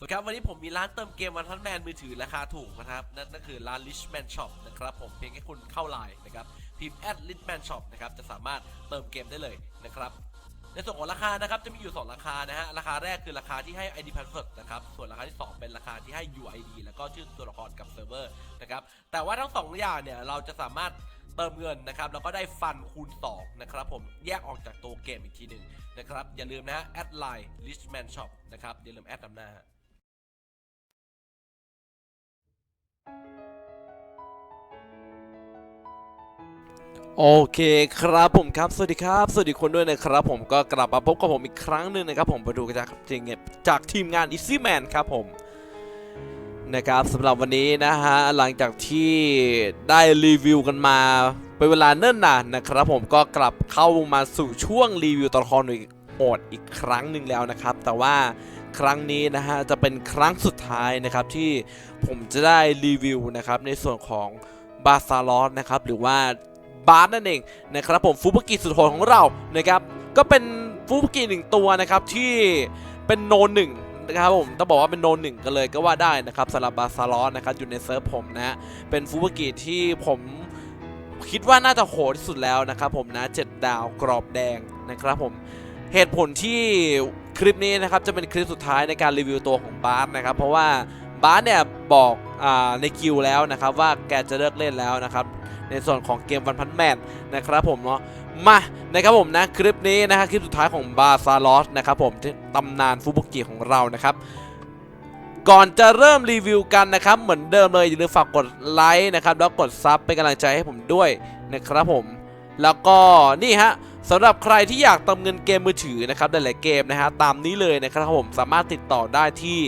สวัสดีครับวันนี้ผมมีร้านเติมเกมวันทันแมนมือถือราคาถูกนะครับ นั่นก็คือร้าน Richman Shop นะครับผมเพียงแค่คุณเข้าไลน์นะครับพิมพ์ at Richman Shop นะครับจะสามารถเติมเกมได้เลยนะครับในส่วนของราคานะครับจะมีอยู่ 2 ราคานะฮะราคาแรกคือราคาที่ให้ ID Password นะครับส่วนราคาที่ 2 เป็นราคาที่ให้ UID แล้วก็ชื่อตัวละครกับเซิร์ฟเวอร์นะครับแต่ว่าทั้งสองอย่างเนี่ยเราจะสามารถเติมเงินนะครับแล้วก็ได้ฟันคูณ2นะครับผมแยกออกจากตัวเกมอีกทีหนึ่งนะครับอย่าลืมนะฮะแอดไลน์ Richman Shop นะครับอย่าลืมแอดนำหน้า โอเคครับผมครับ สวัสดีครับ สวัสดีคนด้วยนะครับผมก็กลับมาพบกับผมอีกครั้งหนึ่งนะครับผมไปดูจากจริงจากทีมงาน Easy Man ครับผมนะครับสำหรับวันนี้นะฮะหลังจากที่ได้รีวิวกันมาเป็นเวลาเนิ่นนานนะครับผมก็กลับเข้ามาสู่ช่วงรีวิวตัวละครหน่วยโหดอีกครั้งหนึ่งแล้วนะครับ แต่ว่า ครั้งนี้นะฮะจะเป็นครั้งสุดท้ายนะครับที่ผมจะได้รีวิวนะครับในส่วนของบาซาลอสนะครับหรือว่าบาสนั่นเองนะครับผมฟูบุกิสุดโหดของเรานะครับก็เป็นฟูบุกิหนึ่งตัวนะครับที่เป็นโนหนึ่งนะครับผมต้องบอกว่าเป็นโนหนึ่งกันเลยก็ว่าได้นะครับสำหรับบาซาลอสนะครับอยู่ในเซิร์ฟผมนะเป็นฟูบุกิที่ผมคิดว่าน่าจะโหดที่สุดแล้วนะครับผมนะเจ็ดดาวกรอบแดงนะครับผมเหตุผลที่ คลิปนี้นะครับจะเป็นคลิปสุดท้ายในการรีวิวตัวของบาสนะครับเพราะว่าบาสเนี่ยบอกอในคิวแล้วนะครับว่าแกจะเลิกเล่นแล้วนะครับในส่วนของเกมวันพันแมนนะครับผมเนาะมานะครับผมนะคลิปนี้นะฮะคลิปสุดท้ายของบาซาลอสนะครับผมตำนานฟูบุกิของเรานะครับก่อนจะเริ่มรีวิวกันนะครับเหมือนเดิมเลยอย่าลืมฝากกดไลค์นะครับแล้วกดซับเป็นกำลังใจให้ผมด้วยนะครับผม แล้วก็นี่ฮะสำหรับใครที่อยากเติมเงินเกมมือถือนะครับหลายๆเกมนะฮะตามนี้เลยนะครับผมสามารถติดต่อได้ที่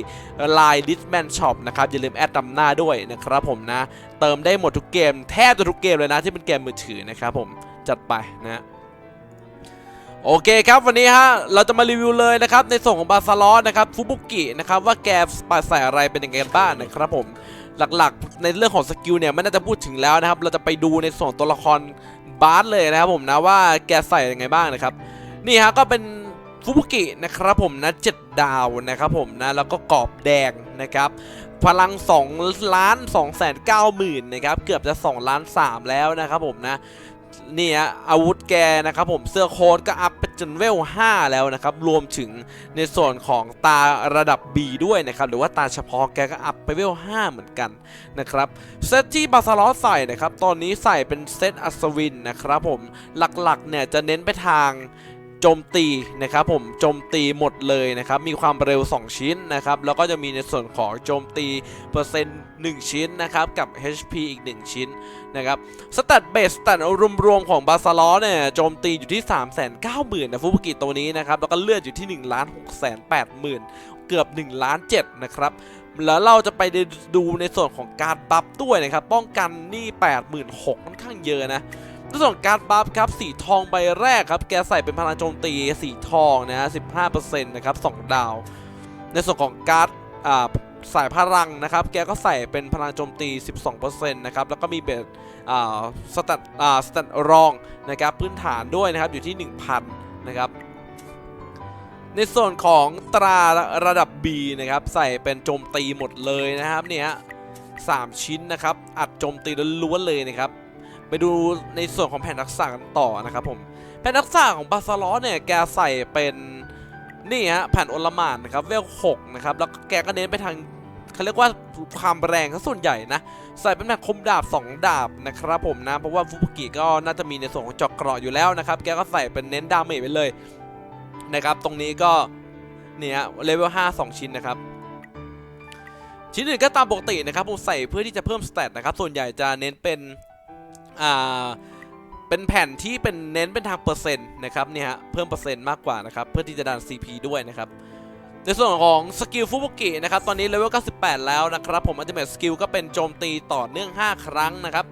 Line d i s m a n Shop นะครับอย่าลืมแอดนำหน้าด้วยนะครับผมนะ เติมได้หมดทุกเกมแทบจะทุกเกมเลยนะที่เป็นเกมมือถือนะครับผมจัดไปนะฮะโอเคครับวันนี้ฮะเราจะมารีวิวเลยนะครับในส่วนของบาซาลอสนะครับฟุบุกินะครับว่าแกใส่อะไรเป็นยังไงกันบ้างนะครับผมหลักๆ ในเรื่องของสกิลเนี่ยไม่น่าจะพูดถึงแล้วนะครับ เราจะไปดูในส่วนตัวละคร บาสเลยนะครับผมนะว่าแกใส่ยังไงบ้างนะครับ นี่ฮะก็เป็นฟุบุกินะครับผมนะเจ็ดดาวนะครับผมนะแล้วก็กรอบแดงนะครับพลัง2ล้าน2แสน9หมื่นนะครับเกือบจะ2ล้าน3แล้วนะครับผมนะ นี่ฮะอาวุธแกนะครับผมเสื้อโค้ทก็อัพไปจนเวล 5 แล้วนะครับ รวมถึงในส่วนของตาระดับ B ด้วยนะครับ หรือว่าตาเฉพาะแกก็อัพไปเวล 5 เหมือนกันนะครับ เซตที่บาซาลอสใส่นะครับ ตอนนี้ใส่เป็นเซตอัศวินนะครับผมหลักๆเนี่ยจะเน้นไปทาง โจมตีนะครับผมโจมตีหมดเลยนะครับมีความเร็ว 2 ชิ้นนะครับแล้วก็จะมีในส่วนของโจมตีเปอร์เซ็นต์1ชิ้นนะครับกับ HP อีก 1 ชิ้นนะครับสแตทเบสสแตทรวมๆของบาซาลอเนี่ยโจมตีอยู่ที่ 3 9 0 0 0 0นะฟูบุกิตัวนี้นะครับแล้วก็เลือดอยู่ที่1ล้าน6 8 0 0 0 0เกือบ1ล้าน7นะครับแล้วเราจะไปดูในส่วนของการบัฟด้วยนะครับป้องกันนี่86,000ค่อนข้างเยอะนะ ในส่วนการ์ดบัฟครับสีทองใบแรกครับ แกใส่เป็นพลังโจมตีสีทองนะฮะ15%นะครับ2ดาว ในส่วนของการ์ดอ่าสายพลังนะครับ แกก็ใส่เป็นพลังโจมตี 12%นะครับ แล้วก็มีเบสอ่าสแตทอ่าสแตทรองนะครับพื้นฐานด้วยนะครับอยู่ที่ 1,000 นะครับ ในส่วนของตราระดับ B นะครับ ใส่เป็นโจมตีหมดเลยนะครับเนี่ยสามชิ้นนะครับ อัดโจมตีล้วนๆเลยนะครับ ไปดูในส่วนของแผ่นทักษะกันต่อนะครับผม แผ่นทักษะของบาซาลอเนี่ยแกใส่เป็นนี่ฮะแผ่นโอลมานนะครับเวล6นะครับแล้วแกก็เน้นไปทางเขาเรียกว่าความแรงซะส่วนใหญ่นะใส่เป็นแผ่นคมดาบ 2 ดาบนะครับผมนะ เพราะว่าฟุบุกิก็น่าจะมีในส่วนของจอกเกราะอยู่แล้วนะครับ แกก็ใส่เป็นเน้นดาเมจไปเลยนะครับ ตรงนี้ก็เนี่ยเลเวล5 2 ชิ้นนะครับ ชิ้นอื่นก็ตามปกตินะครับผมใส่เพื่อที่จะเพิ่มสเตตนะครับ ส่วนใหญ่จะเน้นเป็น เป็นแผ่นที่เป็นเน้นเป็นทางเปอร์เซ็นต์นะครับเนี่ยฮะเพิ่มเปอร์เซ็นต์มากกว่านะครับเพื่อที่จะดัน CP ด้วยนะครับในส่วนของสกิลฟุบุกินะครับตอนนี้เลเวล 98 แล้วนะครับผมอัลติเมทสกิลก็เป็นโจมตีต่อเนื่อง 5 ครั้งนะครับ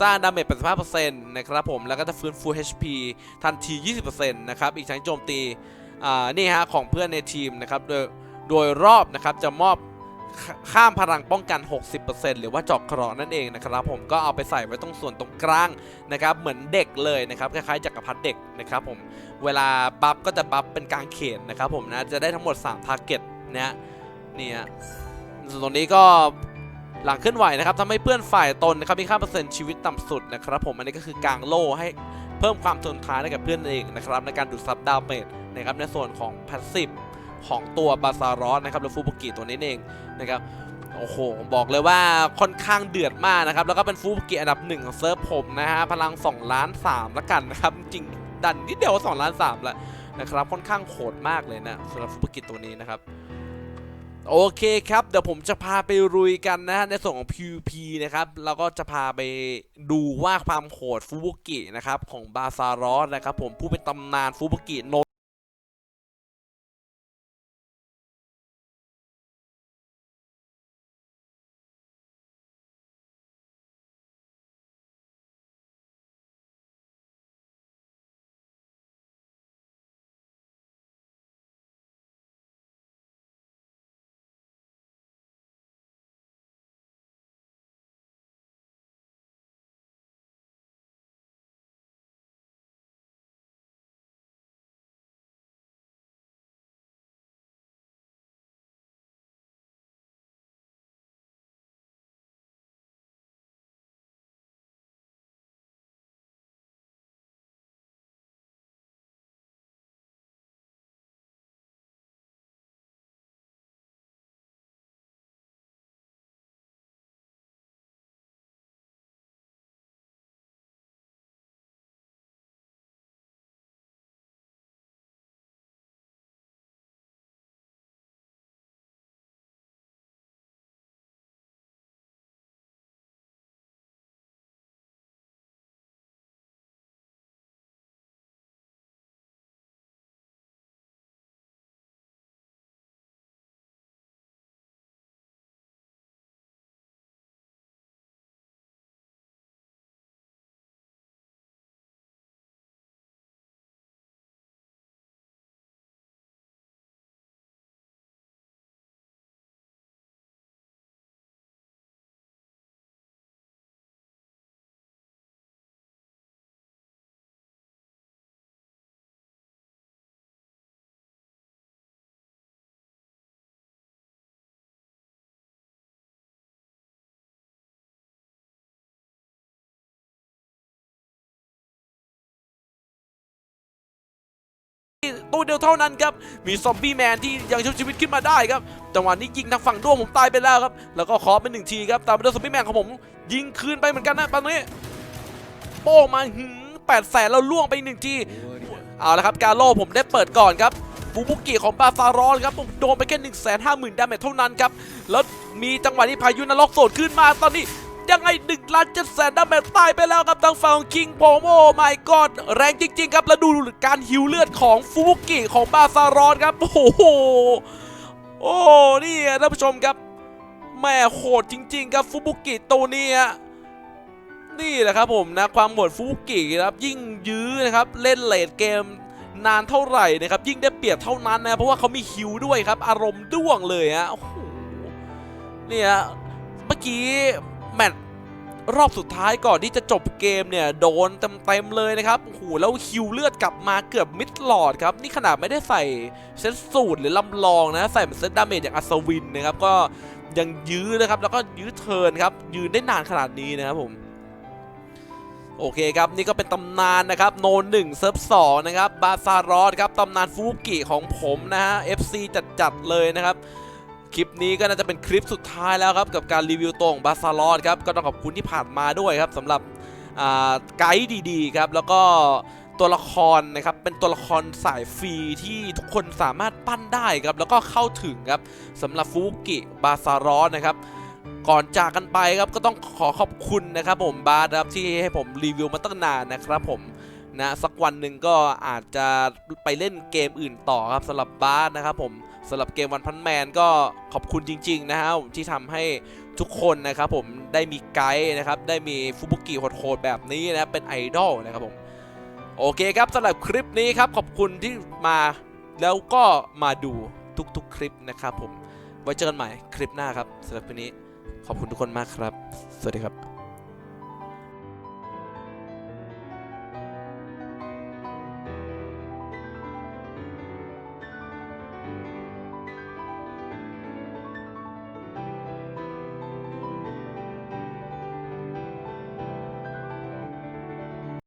สร้างดาเมจ 85%นะครับผมแล้วก็จะฟื้นฟู HP ทันที 20%นะครับอีกทั้งโจมตีนี่ฮะของเพื่อนในทีมนะครับโดยโดยรอบนะครับจะมอบ ข้ามพลังป้องกัน 60%หรือว่าเจอกเกราะนั่นเองนะครับผมก็เอาไปใส่ไว้ตรงส่วนตรงกลางนะครับเหมือนเด็กเลยนะครับคล้ายๆจักรพรรดิเด็กนะครับผมเวลาบัฟก็จะบัฟเป็นกลางเขนนะครับผมนะจะได้ทั้งหมด3 t a r g e t นะฮะนี่ฮะส่วนตรงนี้ก็หลังเคลื่อนไหวนะครับทำให้เพื่อนฝ่ายตนนะครับมีค่าเปอร์เซ็นต์ชีวิตต่ำสุดนะครับผมอันนี้ก็คือกลางโล่ให้เพิ่มความทนทานให้กับเพื่อนเองนะครับในการดูดซับดาวเมจนะครับในส่วนของพาสซีฟ ของตัวบาซารอสนะครับหรือฟูบุกิตัวนี้เองนะครับโอ้โห บอกเลยว่าค่อนข้างเดือดมากนะครับ แล้วก็เป็นฟูบุกิอันดับหนึ่งของเซิร์ฟผมนะฮะ พลัง 2 ล้าน3ละกันนะครับ จริงดันนิดเดียว2ล้าน3ละนะครับ ค่อนข้างโหดมากเลยนะสำหรับฟูบุกิตัวนี้นะครับโอเคครับ เดี๋ยวผมจะพาไปรุยกันนะฮะในส่วนของ PVP นะครับแล้วก็จะพาไปดูว่าความโหดฟูบุกินะครับของบาซารอสนะครับผมผู้เป็นตำนานฟูบุกิโน ตัวเดียวเท่านั้นครับ มีซอมบี้แมนที่ยังชุบชีวิตขึ้นมาได้ครับ จังหวะนี้ยิงทางฝั่งด้วงผมตายไปแล้วครับ แล้วก็ขอเป็นหนึ่งทีครับ ตามไปด้วยซอมบี้แมนของผม ยิงคืนไปเหมือนกันนะตอนนี้ โป้งมาหืมแปดแสนแล้วล่วงไปหนึ่งทีเอาละครับการโล่ผมได้เปิดก่อนครับฟูบุกิของบาฟารอนครับผมโดนไปแค่1 5 0 0 0 0ดาเมจเท่านั้นครับ แล้วมีจังหวะนี้พายุนรกโสดขึ้นมาตอนนี้ ยังไง1ล้านเจ็ดแสนดาเมจตายไปแล้วครับทางฝั่งคิงผมโอ้ my god แรงจริง ๆ ครับแล้วดูการฮิวเลือดของฟูบุกิของบาฟารอนครับโอ้โหโอ้นี่อะท่านผู้ชมครับแม่โหดจริง ๆ ครับฟูบุกิตัวนี้นี่แหละครับผมนะความโหดฟูกิครับยิ่งยื้อนะครับเล่นเลดเกมนานเท่าไหร่นะครับยิ่งได้เปรียบเท่านั้นนะเพราะว่าเขามีฮิวด้วยครับ อารมณ์ด้วงเลยฮะโอ้โหเนี่ยเมื่อกี้ แมตช์รอบสุดท้ายก่อนที่จะจบเกมเนี่ย โดนเต็มๆเลยนะครับโอ้โหแล้วฮิวเลือดกลับมาเกือบมิดหลอดครับ นี่ขนาดไม่ได้ใส่เซตสูตรหรือลำลองนะ ใส่เป็นเซตดาเมจอย่างอัศวินนะครับ ก็ยังยื้อนะครับ แล้วก็ยื้อเทินครับ ยืนได้นานขนาดนี้นะครับผมโอเคครับ นี่ก็เป็นตำนานนะครับ โนหนึ่งเซิร์ฟสองนะครับ บาซารอสครับ ตำนานฟูกิของผมนะฮะ FC จัดๆเลยนะครับ คลิปนี้ก็น่าจะเป็นคลิปสุดท้ายแล้วครับ กับการรีวิวตัวของบาซารอสครับ ก็ต้องขอบคุณที่ผ่านมาด้วยครับสำหรับไกด์ดีๆครับ แล้วก็ตัวละครนะครับเป็นตัวละครสายฟรีที่ทุกคนสามารถปั้นได้ครับแล้วก็เข้าถึงครับสำหรับฟูกิบาซารอสนะครับก่อนจากกันไปครับก็ต้องขอขอบคุณนะครับผมบาสครับที่ให้ผมรีวิวมาตั้งนานนะครับผม นะสักวันหนึ่งก็อาจจะไปเล่นเกมอื่นต่อครับสำหรับบาสนะครับผมสำหรับเกมวันพันแมนก็ขอบคุณจริง ๆ นะฮะที่ทำให้ทุกคนนะครับผมได้มีไกด์นะครับได้มีฟูบุกิโหดๆแบบนี้นะเป็นไอดอลนะครับผมโอเคครับสำหรับคลิปนี้ครับขอบคุณที่มาแล้วก็มาดูทุกๆคลิปนะครับผมไว้เจอกันใหม่คลิปหน้าครับสำหรับวันนี้ขอบคุณทุกคนมากครับ สวัสดีครับ